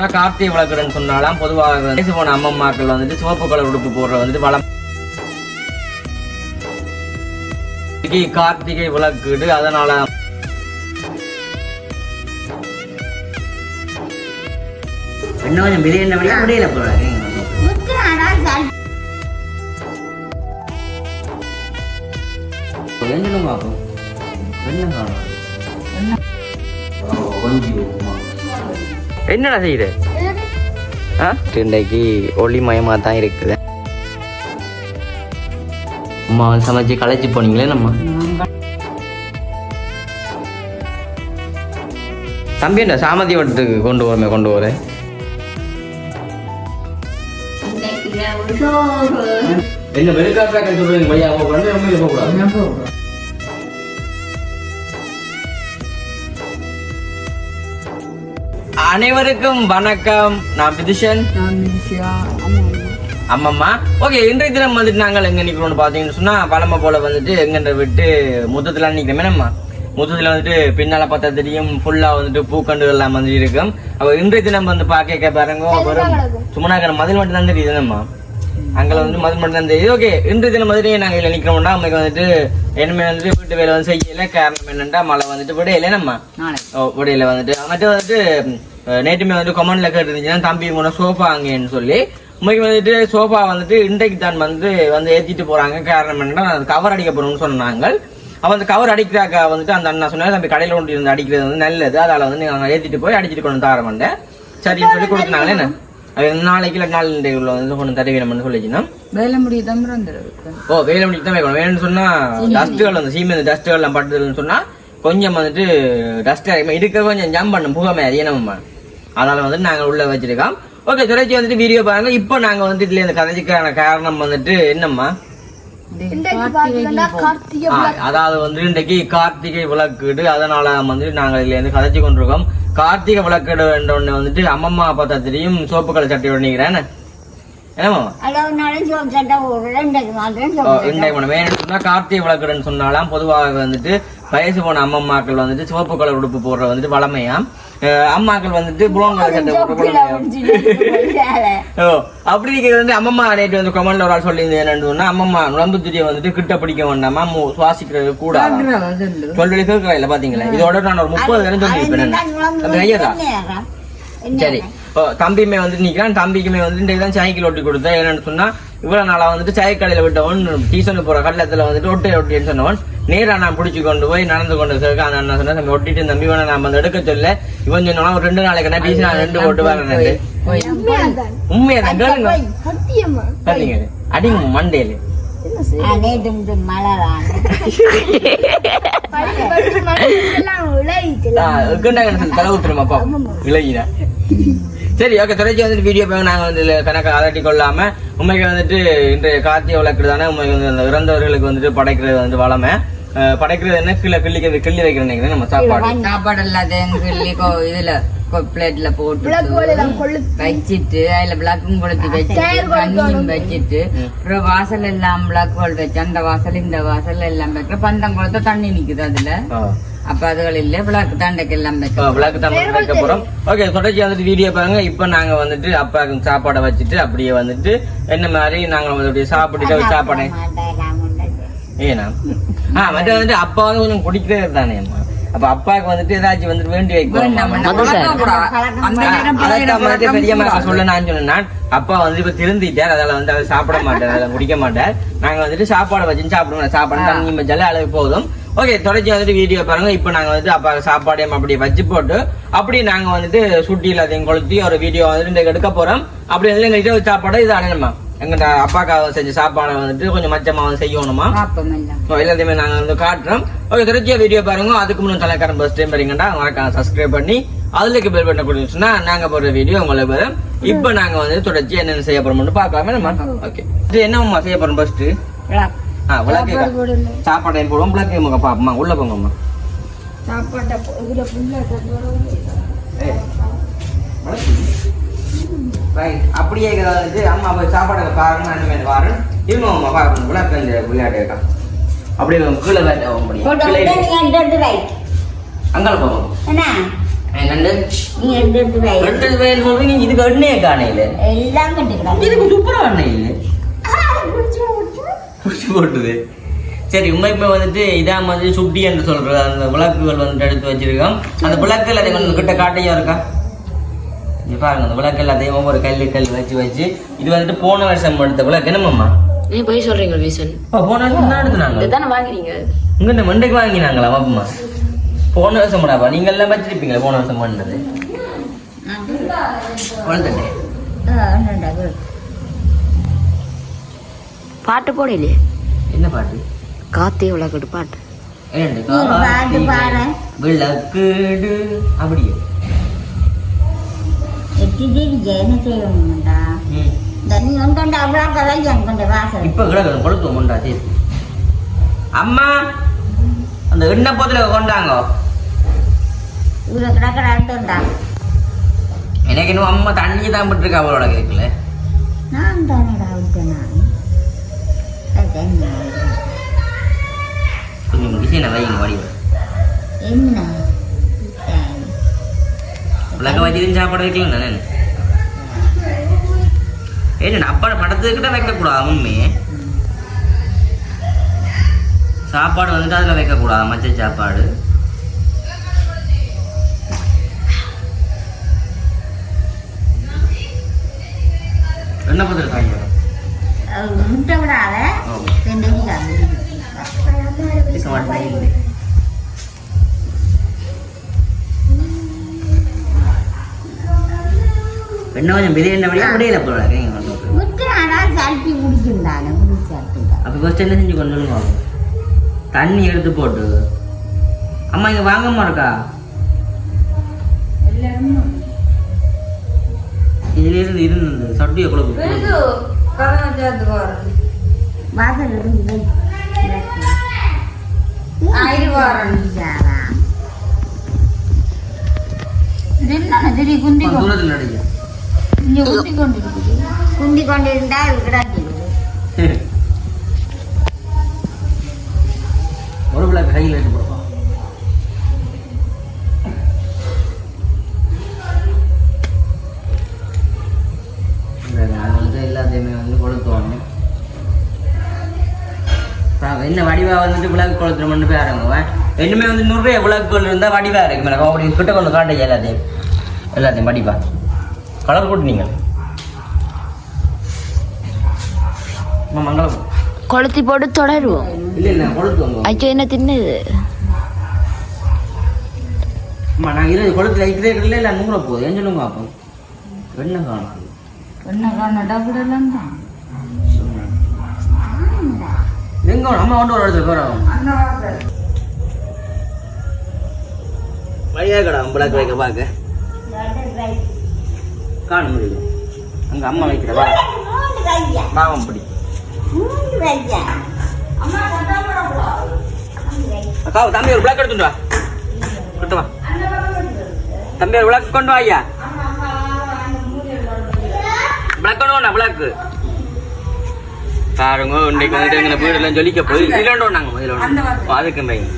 சொன்னா கார்த்திகை விளக்குறன்னு சொன்னாலாம். பொதுவாக வயசு போன அம்மம்மாக்கள் வந்துட்டு சிவப்பு கலர் உடுப்பு போடுற வந்துட்டு வளம் கார்த்திகை விளக்குடு. அதனால இன்னும் கொஞ்சம் பிரியாணி வழியா முடியல போறாங்க கொஞ்சம் பார்க்கும் என்னடா செய்யுது? ஆ? இன்றைக்கு ஒளிமயமாக தான் இருக்குது. அம்மா சமைச்சு களைச்சி போனீங்களே நம்ம? தம்பி என்ன சாமதி வட்டத்துக்கு கொண்டு வரமே கொண்டு வர. என்ன வெளிக்காட்டா கழிச்சு போய்? போகக்கூடாது. அனைவருக்கும் வணக்கம். நான் பிதிஷன். ஆமாம்மா ஓகே இன்றைய தினம் வந்துட்டு நாங்கள் எங்க நிக்கிறோம்னு பாத்தீங்கன்னு சொன்னா பழமை போல வந்துட்டு எங்கன்ற விட்டு முத்தத்துல நிக்கிறோம். என்னம்மா? முத்தத்துல வந்துட்டு பின்னால பார்த்தா தெரியும் ஃபுல்லா வந்துட்டு பூக்கண்டுகள் எல்லாம் வந்து இருக்கும். அப்ப இன்றைய தினம் வந்து பாக்க பாருங்க வெறும் சும்மா மதில் மட்டும் தான் தெரியுது என்னம்மா? அங்கே வந்து மதில் மட்டும் தான் தெரியுது. ஓகே இன்றைய தினம் வந்துட்டு நாங்கள் இதில் நிற்கிறோம்னா நமக்கு வந்துட்டு இனிமே வந்துட்டு வீட்டு வேலை வந்து செய்யல. காரணம் என்னன்னா மழை வந்துட்டு விடையில நம்ம ஓ விடையில வந்துட்டு. மட்டும் வந்துட்டு நேற்றுமே வந்து கமெண்ட்ல கேட்டுருந்துச்சுன்னா தம்பி உன சோஃபா அங்கேன்னு சொல்லி. உண்மைக்கு வந்துட்டு சோஃபா வந்துட்டு இன்றைக்கு தான் வந்து வந்து ஏத்திட்டு போறாங்க. காரணம் என்னன்னா கவர் அடிக்க போறோம்னு சொன்னாங்க. அப்ப அந்த கவர் அடிக்கிறாக்க வந்துட்டு அந்த அண்ணா சொன்னாரு தம்பி கடையில கொண்டு இருந்து அடிக்கிறது வந்து நல்லது. அதனால வந்து நாங்கள் ஏத்திட்டு போய் அடிச்சிட்டு கொண்டு தர வந்தேன் சரின்னு சொல்லி கொடுத்துனாங்களே என்ன? நாளைக்கு இல்லை நாலு உள்ள வந்து கொண்டு தருவீனம்னு சொல்லிச்சுன்னா. வேலை தம்புறந்துருக்கு ஓ வேலை மணிக்கு தான் வைக்கணும் வேணும்னு சொன்னா டஸ்ட்டுகள் வந்து சீமெண்ட் டஸ்ட்டுகள் எல்லாம் பட்டுதுன்னு சொன்னா கொஞ்சம் வந்துட்டு டஸ்ட் இருக்க. கொஞ்சம் ஜம் பண்ணும் புகமே அதிகமா அதனால வந்து நாங்க உள்ள வச்சிருக்கோம். ஓகே சுரேச்சி வந்துட்டு வீடியோ பாருங்க. இப்போ நாங்க வந்து இதுல இந்த கதைக்கான காரணம் வந்துட்டு என்னம்மா? அதாவது வந்து இன்றைக்கு கார்த்திகை விளக்குடு. அதனால வந்து நாங்க இதுல இருந்து கதைச்சு கொண்டிருக்கோம். கார்த்திகை விளக்குடு என்ற ஒண்ணு வந்துட்டு அம்மம்மா பார்த்தா தெரியும் சோப்பு கலர் சட்டை ஒண்ணிக்கிறேன் என்னம்மா கார்த்திகை விளக்குடன் சொன்னாலாம் பொதுவாக வந்துட்டு வயசு போன அம்மம்மாக்கள் வந்துட்டு சிவப்பு கலர் உடுப்பு போடுற வந்துட்டு வளமையாம் அஹ் அம்மாக்கள் வந்துட்டு புரோன் கலர் சட்டை போடுற வளமையாம். ஓ அப்படி இருக்கிறது வந்து அம்மம்மா நேற்று வந்து கமெண்ட்ல ஒரு ஆள் சொல்லியிருந்தேன் என்னன்னு சொன்னா அம்மம்மா நுழம்பு திரியை வந்துட்டு கிட்ட பிடிக்க வேண்டாமா சுவாசிக்கிறது கூட சொல்லி கேட்கல இல்ல பாத்தீங்களா? இதோட நான் ஒரு முப்பது தரம் சொல்லியிருப்பேன் ஐயரா சரி. ஓ, தம்பியுமே வந்து நிக்கிறான். தம்பிக்குமே வந்து இன்றைக்கு தான் சைக்கிள் ஒட்டி கொடுத்தேன். என்னன்னு சொன்னா இவ்வளவு நாளா வந்துட்டு சாய் கடையில விட்டவன் டீசன் போற கள்ளத்துல வந்துட்டு ஒட்டை ஒட்டின்னு சொன்னவன். நேரா நான் பிடிச்சு கொண்டு போய் நடந்து கொண்டு இருக்க அந்த அண்ணா சொன்னா தம்பி ஒட்டிட்டு தம்பி வேணா நான் வந்து எடுக்க சொல்ல. இவன் சொன்னா ஒரு ரெண்டு நாளைக்கு நான் டீசன் நான் ரெண்டு போட்டு வரேன் உண்மையா தான் கேளுங்க. பாத்தீங்க. அடிங்க மண்டேல தலை ஊத்துறமா அப்பா விலகினா சரி ஓகே தொடர்ச்சி வந்துட்டு வீடியோ போய் நாங்க வந்து கணக்கு அலட்டி கொள்ளாம உண்மைக்கு வந்துட்டு இன்று கார்த்திகை விளக்கு தானே உண்மைக்கு வந்து அந்த இறந்தவர்களுக்கு வந்துட்டு படைக்கிறது வந்து வளமை. படைக்கிறது என்ன? கிள்ளி கிள்ளி கிள்ளி வைக்கிற நினைக்கிறேன் நம்ம சாப்பாடு. சாப்பாடு எல்லாத்தையும் கிள்ளி கொ- இதுல பிளேட்ல போட்டு வச்சிட்டு அதுல பிளாக்கும் கொளுத்தி வச்சிட்டு தண்ணியும் வச்சிட்டு அப்புறம் வாசல் எல்லாம் பிளாக் ஹோல் வச்சு அந்த வாசல் இந்த வாசல் எல்லாம் வைக்கிற பந்தம் கொளுத்த தண்ணி நிக்குது அதுல. அப்ப அதுகள் இல்ல பிளாக் தண்டைக்கு எல்லாம் வைக்க விளக்கு தமிழ் வைக்க போறோம். ஓகே தொடர்ச்சி வந்துட்டு வீடியோ பாருங்க. இப்போ நாங்க வந்துட்டு அப்பாவுக்கு சாப்பாடை வச்சுட்டு அப்படியே வந்துட்டு என்ன மாதிரி நாங்க வந்து அப்படியே சாப்பிட்டுட்டு சாப்பாடை ஏனா ஆ மற்ற வந்துட்டு அப்பா வந்து கொஞ்சம் குடிக்கிறது தானே அப்ப அப்பாவுக்கு வந்துட்டு ஏதாச்சும் வந்துட்டு வேண்டி மாதிரி பெரியம்மா சொல்ல நான் சொன்னேன். அப்பா வந்து இப்ப திருந்திட்டார் அதால வந்து அதை சாப்பிட மாட்டார் அதை குடிக்க மாட்டார். நாங்க வந்துட்டு சாப்பாடு வச்சு சாப்பிடுவோம் சாப்பாடு தண்ணி அளவு போதும். ஓகே தொடர்ச்சி வந்துட்டு வீடியோ பாருங்க. இப்போ நாங்க வந்துட்டு அப்பா சாப்பாடையும் அப்படியே வச்சு போட்டு அப்படியே நாங்க வந்துட்டு சுட்டியில் அதையும் கொளுத்தி ஒரு வீடியோ வந்துட்டு எடுக்க போறோம். அப்படி வந்து எங்ககிட்ட ஒரு சாப்பாடு இது அடையணுமா எங்கிட்ட அப்பாக்காக செஞ்ச சாப்பாடை வந்துட்டு கொஞ்சம் மச்சமா வந்து செய்யணுமா? எல்லாத்தையுமே நாங்கள் வந்து காட்டுறோம். ஓகே தொடர்ச்சியா வீடியோ பாருங்க. அதுக்கு முன்னாடி தலைக்காரன் பஸ் டைம் வரீங்கடா மறக்காம சப்ஸ்கிரைப் பண்ணி அதுல பெல் பட்டன் கொடுத்துச்சுன்னா நாங்க போடுற வீடியோ உங்களுக்கு வரும். இப்போ நாங்க வந்து தொடர்ச்சி என்னென்ன செய்ய போறோம்னு பார்க்கலாமே நம்ம? ஓகே இது என்னம்மா செய்ய போறோம் ஃபர்ஸ்ட் ஆ விளக்கு சாப்பாடையும் போடுவோம். விளக்கு முக பாப்போம்மா உள்ள போங்கம்மா. Right. அப்படியே வந்துட்டு அம்மா போய் சாப்பாடு பாருங்க இனிமேல் வரேன். இருங்க அம்மா பாருங்க விளக்கு இந்த விளையாட்டு இருக்கா அப்படியே கீழே வேண்டாம் முடியும். அங்கால போவோம் என்ன? நீ எடுத்து எடுத்து சொல்றீங்க இதுக்கு எண்ணெயே காணையில எல்லாம் கட்டுக்கிறாங்க இதுக்கு சூப்பரா எண்ணெய் இல்லை. புடிச்சு போட்டுது. சரி உண்மைக்குமே வந்துட்டு இதான் மாதிரி சுட்டி என்று சொல்றது. அந்த விளக்குகள் வந்துட்டு எடுத்து வச்சிருக்கோம். அந்த விளக்குகள் அதை கொஞ்சம் கிட்ட காட்டையா இருக்கா? இங்க பாருங்க அந்த விளக்கு எல்லாத்தையும் ஒவ்வொரு கல்லு கல் வச்சு வச்சு. இது வந்துட்டு போன வருஷம் எடுத்த விளக்கு. என்னம்மா நீ போய் சொல்றீங்க வீசன் போன வருஷம் தான் எடுத்துனாங்க இதுதானே வாங்குறீங்க? இங்க மண்டைக்கு வாங்கினாங்களா அப்பமா போன வருஷம் பண்ணாப்பா நீங்க எல்லாம் வச்சிருப்பீங்களா போன வருஷம் பண்ணது? வளர்த்தட்டே பாட்டு போடலையே? என்ன பாட்டு? காத்தே விளக்கட்டு பாட்டு. விளக்குடு அப்படியே. அம்மா அந்த எண்ணெய் போத்துல கொண்டாங்க. எனக்கு இன்னும் அம்மா தண்ணி தான் விட்டுருக்கா அவளோட கேட்கல நான் தானடா விட்டேன்? நான் அது என்ன? கொஞ்சம் விஷயம் வைங்க வடிவ என்ன உலக வச்சு சாப்பாடு வைக்கலாம் தானே? ஏன் அப்பா படத்துக்கிட்ட வைக்கக்கூடாது உண்மை. சாப்பாடு வந்துட்டு அதில் வைக்கக்கூடாது மச்ச சாப்பாடு. என்ன பதில் காய்ங்க முட்டை விடாத ஆமா. ரெண்டு இருக்க மாட்டேங்குது. என்ன கொஞ்சம் பிரியாணி நீங்க கொண்டு வந்து. முட்டானா சல்பி குடிச்சிருந்தானே குடிச்சாட்டுங்க அப்ப ஃபர்ஸ்ட் என்ன செஞ்சு கொண்டு வந்து வாங்க. தண்ணி எடுத்து போட்டு அம்மா இங்க வாங்கம்மா இருக்கா இதுல இருந்து இருந்தது சட்டியை குழப்பு வாசல் இருந்து என்ன திடீர் குந்தி கொண்டு தூரத்தில் நடிக்க இங்க குந்தி கொண்டு இருக்குது குந்தி கொண்டு இருந்தா அது விளக்கு கொளுத்துறோம்னு போய் ஆரம்புவேன் இன்னுமே வந்து நிறைய விளக்குகள் இருந்தால் வடிவா இருக்கு மேலே. அப்படி கிட்ட கொண்டு காட்டுங்க எல்லாத்தையும் எல்லாத்தையும் வடிவா. கலர் போட்டு அம்மா மங்களம். கொளுத்தி போட்டு தொடருவோம். இல்லை இல்லை கொளுத்துவாங்க ஐயோ என்ன தின்னுது? அம்மா நான் இருபது குளத்துல வைக்கிறதே இல்லை இல்லை நூற போகுது ஏன் சொல்லுங்க அப்போ வெண்ணெய் காணும். என்ன காரணம் டபுள் எல்லாம் தான் எங்க? அம்மா கொண்டு ஒரு இடத்துல போகிறோம் வழியாக கடா பிளாக் வைக்க பார்க்க காண முடியும் அங்க அம்மா வைக்கிற வா. பாவம் பிடி அக்கா தம்பி ஒரு பிளாக் எடுத்துட்டு வா. கொண்டு வா. தம்பி ஒரு பிளாக் கொண்டு வா ஐயா. பிளாக் கொண்டு வாண்ணா பிளாக் பாருங்க இன்னைக்கு வந்துட்டு எங்களை வீடெல்லாம் ஜொலிக்க போய் ஒன்று நாங்கள் இதில் அதுக்கு பையன்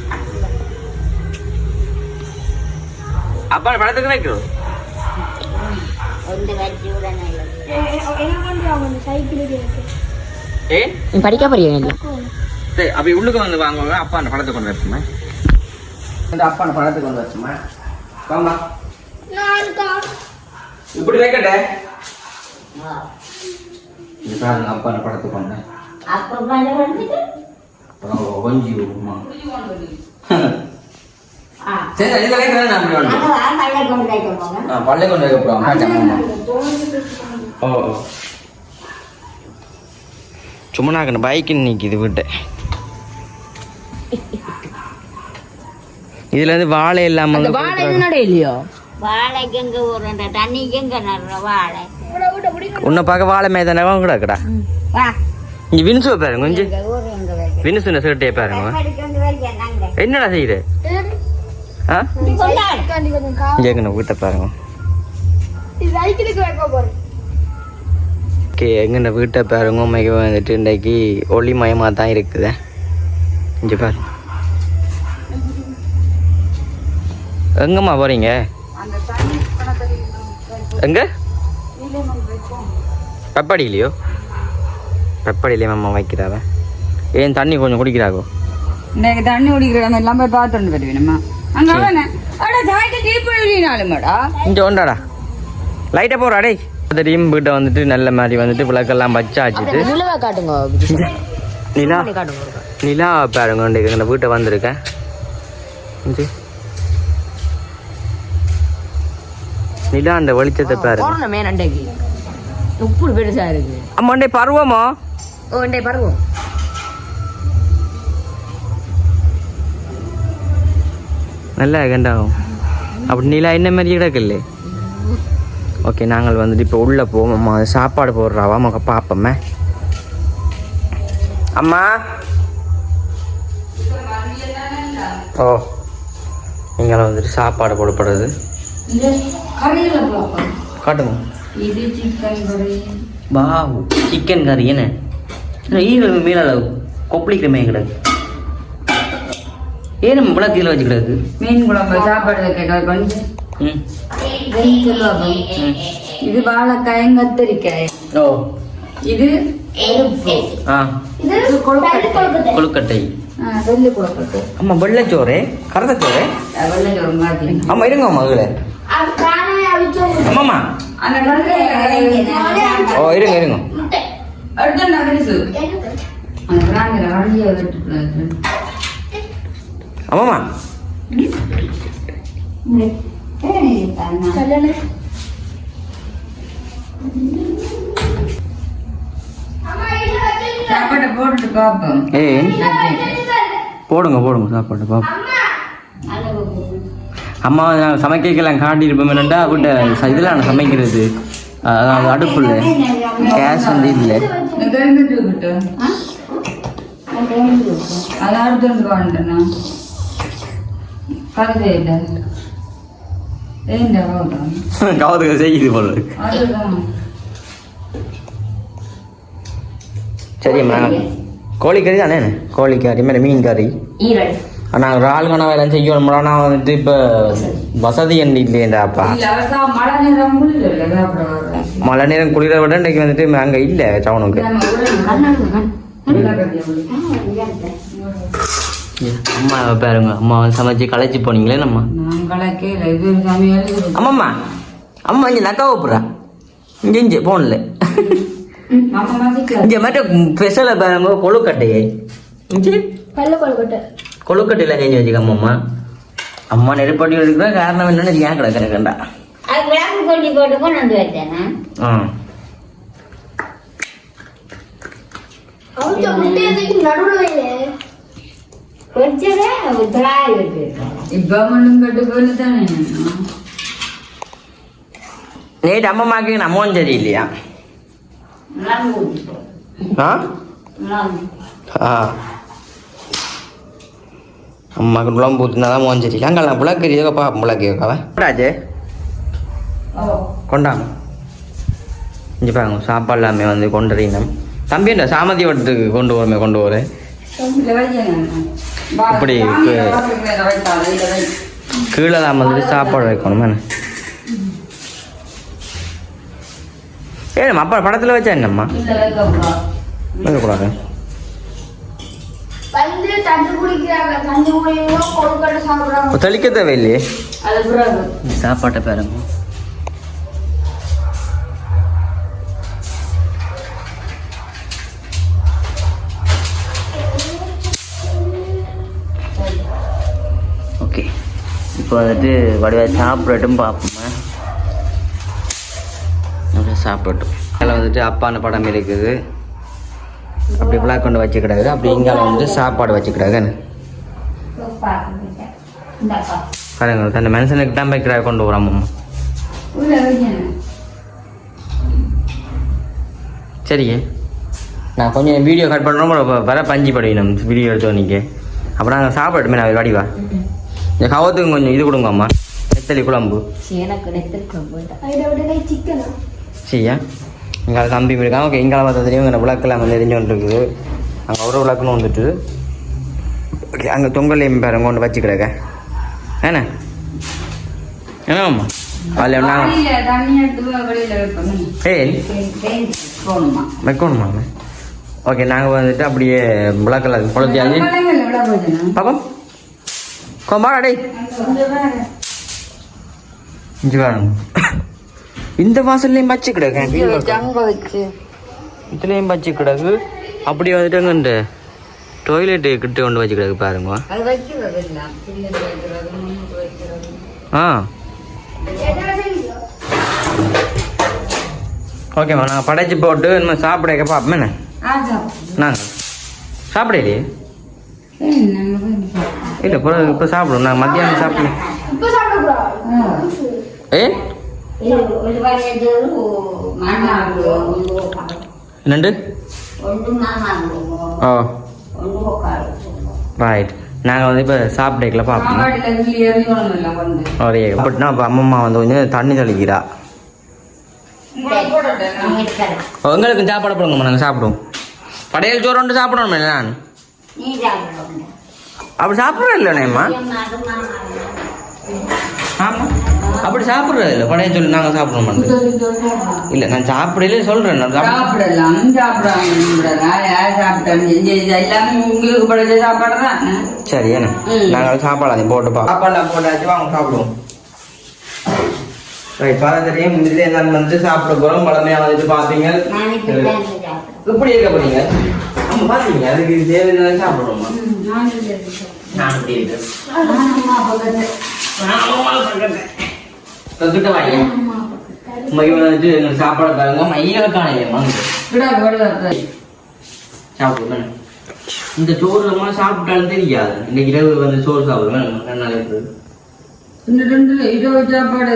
அப்பா படத்துக்கு வைக்கிறோம் ஏ நீ படிக்க போறியா இல்லை சரி அப்படி உள்ளுக்கு வந்து வாங்குவாங்க அப்பா அந்த படத்தை கொண்டு வச்சுமா இந்த அப்பா அந்த படத்தை கொண்டு வச்சுமா வாமா இப்படி வைக்கட்டே? இது பாருங்க அப்பா அந்த படத்தை கொண்டு அப்புறம் கொஞ்சி விடுமா சரி இதில் வைக்கிறேன் நான் அப்படி ஆ பல்லை கொண்டு வைக்க போகிறோம் காட்டாமா ஓ ஓ. சும்மா நான் பைக்கு நிற்கிது விட்டு. இதுல இருந்து வாழை இல்லாம அந்த வாழை இல்லையோ? வாழைக்கு எங்க ஊருன்ற தண்ணிக்கு எங்க வாழை? உன்னை பார்க்க வாழை மேதானவா கூட கடா வா. இங்க வினுசுவை பாருங்க கொஞ்சம் வினுசுன சர்ட்டையை பாருங்க என்னடா செய்யுது? ஆ? இங்க எங்க வீட்டை பாருங்க. ஓகே எங்கன வீட்டை பாருங்க உண்மைக்கு வந்துட்டு இன்றைக்கு ஒளிமயமாக தான் இருக்குது. இங்கே பாருங்க. எங்கம்மா போறீங்க? எங்க? பெப்படியிலையோ? பெப்படியிலே மாமா வைக்கிறாவ? ஏன் தண்ணி கொஞ்சம் குடிக்கிறாகோ? இன்னைக்கு தண்ணி குடிக்கிறவங்க எல்லாம் போய் பார்த்துட்டு வருவேணுமா அங்க அவன அட தாய்க்கு தீப்பிழினாலுமாடா இங்க ஒண்டாடா லைட்டை டேய். தெரியும் வீட்டை வந்துட்டு நல்ல மாதிரி வந்துட்டு விளக்கெல்லாம் வச்சாச்சுட்டு. நிலவை காட்டுங்க நிலா காட்டுங்க நிலா பாருங்க இந்த வீட்டை வந்திருக்கேன். நிலா அந்த வெளிச்சத்தை பாருங்க. உப்பு பெருசா இருக்கு அம்மாண்டே பருவமோ? ஓ இண்டே பருவம். நல்லா கண்டாகும் அப்படி நிலா என்ன மாதிரி கிடக்குல்ல? ஓகே நாங்கள் வந்துட்டு இப்போ உள்ளே போவோம். அம்மா சாப்பாடு போடுறாவா மக பார்ப்போமே அம்மா. ஓ நீங்களும் வந்துட்டு சாப்பாடு போடப்படுறது. காட்டுங்க. இது சிக்கன் கறி வா சிக்கன் கறி என்ன? ஈரல் மீனால கொப்பளிக்கிற மே கிடக்கு. ஏன் நம்ம விளக்கு வச்சு கிடக்கு? மீன் குழம்பு சாப்பாடு வைக்க கொஞ்சம் இது வாழைக்காயும் கத்திரிக்காய். ஓ. இது கொழுக்கட்டை. கொழுக்கட்டை. ஆ, வெள்ளை கொழுக்கட்டை. அம்மா வெள்ளைச்சோறு கரத்தச்சோறு வெள்ளை சோறு மாதிரி அம்மா இருங்க மகளே கடையில் ஓ இருங்க இருங்க. அம்மாம்மா. சாப்பாட்டை போட்டுட்டு பார்ப்போம் ஏய் போடுங்க போடுங்க சாப்பாடு பாப்போம். அம்மா நான் சமைக்கலாம் காட்டியிருப்போம் என்னண்டா அவட்ட இதெல்லாம் நான் சமைக்கிறது. அதாவது அடுப்புல கேஸ் வந்து இல்லை. அடுத்து வந்து இல்லை கவுதுக செய்யுது போல சரிம்மா கோழிக்கறி தானே? கோழிக்கறி மாதிரி மீன் கறி நாங்கள் ஆள் கணவன் எல்லாம் செய்யணும்னா நான் வந்துட்டு இப்போ வசதி இல்லையேண்டாப்பா. மழை நேரம் குளிர விட இன்றைக்கு வந்துட்டு அங்கே இல்லை டவுனுக்கு. அம்மா பாருங்க அம்மா வந்து சமைச்சு களைச்சி போனீங்களே நம்ம. ஒரு ஒரு- அம்மாம்மா அம்மா. இங்கே நக்கா போடுறா இங்கே இங்கே போன்ல. நம்ம மதிக்க இங்கே மட்டும் ஸ்பெஷலாக பாருங்க கொழுக்கட்டையை. இங்கே கொழுக்கட்டையில் செஞ்சு வச்சுக்க அம்மா அம்மா. நெருப்படி எடுக்கிற காரணம் என்னன்னு ஏன் கிடக்கிறேன்டா நேற்று அம்மாக்கு நம்மவும் சரி இல்லையா ஆ? ஆ. அம்மாக்கு குழம்பு ஊற்றினா தான் மோன் சரி அங்கே புழக்கறி பா புழக்கி வைக்கவா கொண்டாச்சு கொண்டாங்க இங்கே பாருங்க சாப்பாடு எல்லாமே வந்து கொண்டு வரீங்க தம்பி இந்த சாமதி வட்டத்துக்கு கொண்டு வரமே கொண்டு வர இப்படி கீழே தான் வந்துட்டு சாப்பாடு வைக்கணும் என்ன ஏ நம்ம அப்பா படத்தில் வச்சா என்னம்மா வைக்கக்கூடாது வந்து தண்ணி குடிக்கிறாங்க. தண்ணி குடிக்கிறோம் கொழுக்கட்டை சாப்பிடுறாங்க. தெளிக்க தேவையில்லையே? அது பிறகு சாப்பாட்டை பாருங்க. ஓகே. இப்போ வந்துட்டு வடிவா சாப்பிடட்டும் பார்ப்போமே. அப்படியே சாப்பிடட்டும். அதில் வந்துட்டு அப்பான படம் இருக்குது. அப்படி பிளாக் கொண்டு வச்சுக்கிடாது அப்படி இங்கால வந்துட்டு சாப்பாடு வச்சுக்கிடாது இந்தாக்கா பாருங்க தன்னை மனுஷனுக்கு தான் வைக்கிறா கொண்டு வரோம் அம்மா சரிங்க நான் கொஞ்சம் வீடியோ கட் பண்ணுறோம் வர பஞ்சு படிக்கணும். வீடியோ எடுத்து நீங்க அப்புறம் நாங்கள் சாப்பிடட்டுமே. நான் வடிவா இந்த கவத்துக்கு கொஞ்சம் இது கொடுங்க அம்மா நெத்தலி குழம்பு எனக்கு நெத்திருக்கோம் சரியா இங்கே தம்பி இருக்கான் ஓகே இங்கே பார்த்தா தெரியும் இங்கே விளக்கெல்லாம் வந்து எரிஞ்சு இருக்குது அங்கே ஒரு விளக்குன்னு வந்துட்டு. ஓகே அங்கே தொங்கலையும் பாருங்க கொண்டு வச்சு கிடக்க. ஏண்ணா என்ன அதில் நாங்கள் வைக்கணுமா. ஓகே நாங்கள் வந்துட்டு அப்படியே விளக்கல குழந்தையாச்சு பழங்கள் எவ்வளோ போச்சுன்னா பாப்பா கொம்பாடா இஞ்சி பாருங்க. இந்த வாசல்லையும் பச்சை கிடக்கு. இதுலேயும் பச்சை கிடக்கு. அப்படியே வந்துட்டு இந்த டாய்லெட்டு கிட்ட கொண்டு வச்சு கிடக்கு பாருங்க. ஆ. ஓகேம்மா நாங்கள் படைச்சு போட்டு நம்ம சாப்பிட பார்ப்போம். என்ன? நாங்கள் சாப்பிடலையே. இல்லை இப்போ இப்போ சாப்பிடுவோம். நான் மத்தியானம் சாப்பிடல. ஏ? ఏంటండి ரைட் நாங்கள் வந்து இப்போ சாப்பிட்டேக்கல பார்ப்போம் ஒரு எப்படின்னா இப்போ அம்மம்மா வந்து கொஞ்சம் தண்ணி தெளிக்கிறா எங்களுக்கு சாப்பாடு போடுங்கம்மா நாங்கள் சாப்பிடுவோம் படையல் சோறு ஒன்று சாப்பிடணுமே நான் அப்படி சாப்பிட்றேன் இல்லைண்ணேம்மா ஆமாம் அப்படி சாப்பிட்றது இல்லை. படையல் சொல்லி நாங்கள் சாப்பிட மாட்டோம் இல்லை நான் சாப்பிடல சொல்கிறேன் நான் சாப்பிட சாப்பிடலாம் சாப்பிடாம சரி என்ன? ம். நாங்கள் சாப்பாடு போட்டு பா சாப்பாடுலாம் போட்டாச்சு வாங்க சாப்பிடுவோம். ரைட் பாரம்பரியம் இதுலேயே நான் வந்து சாப்பிட போகிறோம் பழமையாக வந்துட்டு பார்த்தீங்க எப்படி இருக்க போறீங்க? நம்ம பார்த்தீங்க அதுக்கு இது தேவையான சாப்பிடுவோமா? நான் இப்படி இருக்கேன். தொட்டுட்ட வாங்க மையம் வந்துட்டு எங்களுக்கு சாப்பாடு தருங்க. மையில காணையம்மா சாப்பிடுவேன் இந்த சோறு நம்ம சாப்பிட்டாலும் தெரியாது. இன்னைக்கு இரவு வந்து சோறு சாப்பிடுவேன் ரெண்டு நாளைக்கு இந்த ரெண்டு இருபது சாப்பாடு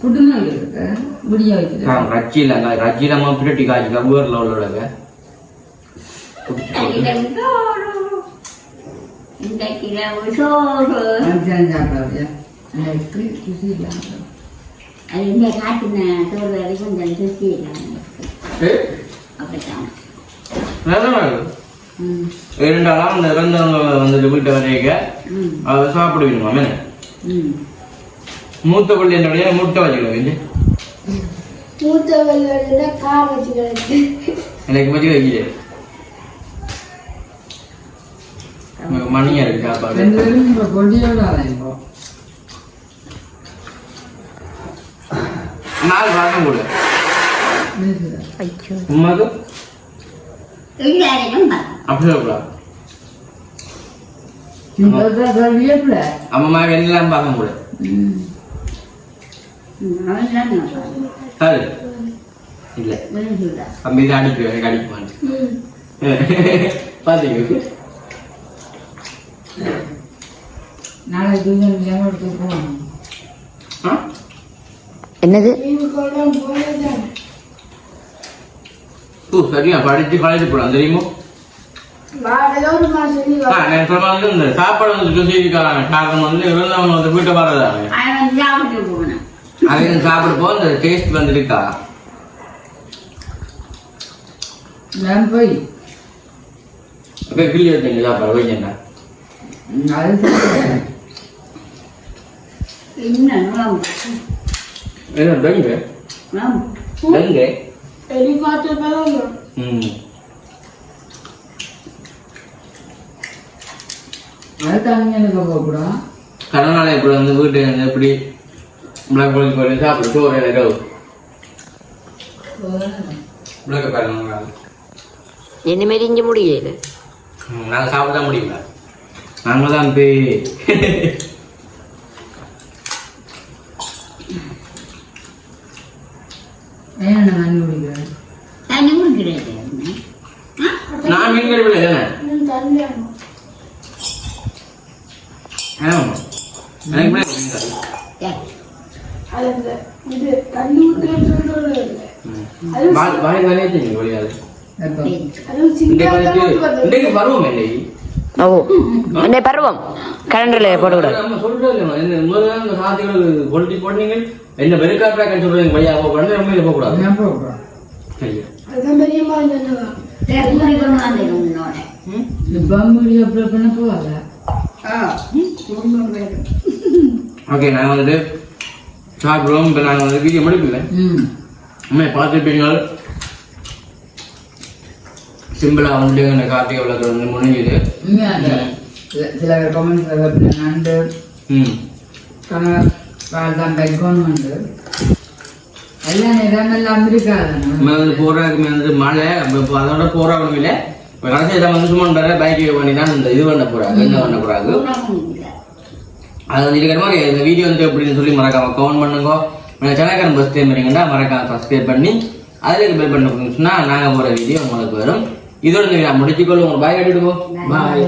புட்டுமே இருக்கு. முடிய வைக்கிறேன் ரச்சியில் அங்கே ரச்சியில் அம்மா பிரட்டி உள்ளவங்க அதுக்கு ருசி இல்லாமல் அது என்ன காட்டின சோறு வரைக்கும் கொஞ்சம் ருசி இல்லாமல் அப்படித்தான் வந்துட்டு வீட்டை வரைக்க அதை சாப்பிடுவீங்க மூத்த பள்ளி என்ன முட்டை வச்சுக்கிறேன் மூத்த எனக்கு பற்றி வைக்கிறேன் மணியா இருக்கா பாருங்க அம்மா எல்லாம் பார்க்க கூட. ம். அவன்லாம் பார்க்கலாம் சரி இல்ல. விழுந்துடா அம்பி தான் அடிக்கிறேன் எனக்கு அடிக்க மாட்டேன் பாத்தீங்க நாளை தூக்கம் ஏமாட்டு போகணும்? ஆ? என்னது? ஓ சரியா படிச்சு காலேஜ் போலாம் தெரியுமோ? சாப்பாடு வந்து சொல்லியிருக்காங்க காரணம் வந்து இருந்தவங்க வந்து வீட்டை வர்றதாங்க அவன் சாப்பிட்டு போகணும் அவங்க சாப்பிட போ டேஸ்ட் வந்து இருக்கா? நான் போய். அப்ப கிள்ளி வச்சீங்க சாப்பாடு வைக்கண்டா அது என்ன ஹெலிகாப்டர் மேலும் ம் அது தண்ணி எனக்கு போகக்கூடாது கடனால இப்படி வந்து வீட்டு வந்து எப்படி பிளாக் கோழி கோழி சாப்பிடு சோறு எனக்கு பிளாக் பாருங்க இனிமேல் இஞ்சி முடியல நாங்கள் சாப்பிட முடியல நாங்கள் தான் போய் நான் குடிக்கிறேன் தண்ணி நான் மீன் பிள்ளை தண்ணி ஊற்றுன்னு சொல்றது இல்லை ஓ இந்த பருவம். கலண்டரில் போட்டீங்க என்ன வெறுக்காட்டாக்க சொல்றீங்க பையா கூடாது. நான் போகக்கூடாது ஓகே நான் வந்துட்டு சாப்பிடுவோம் இப்போ நாங்கள் வந்து வீடியோ முடிக்கல ம். உண்மை பார்த்துருப்பீங்க சிம்பிளாக வந்து இந்த கார்த்திகை விளக்கு வந்து முடிஞ்சுது. சில- சில கமெண்ட்ஸ் நண்டு தான். கவர்மெண்ட் எல்லாம் இடமெல்லாம் இருக்காது நம்ம வந்து மழை இப்போ அதோட இப்போ கடைசி இதை வந்து சும்மா பைக் பண்ணி தான் இந்த இது பண்ண போகிறாங்க என்ன பண்ண போகிறாங்க அது வந்து இருக்கிற மாதிரி இந்த வீடியோ வந்து எப்படின்னு சொல்லி மறக்காம கவுண்ட் பண்ணுங்க. சேனக்காரன் பஸ் டைம் வரீங்கன்னா மறக்காம சப்ஸ்கிரைப் பண்ணி அதில் பெல் பண்ண சொன்னால் நாங்கள் போகிற வீடியோ உங்களுக்கு வரும். இதோட நான் முடிச்சுக்கொள்ளும் பாய் கட்டிடுவோம் பாய்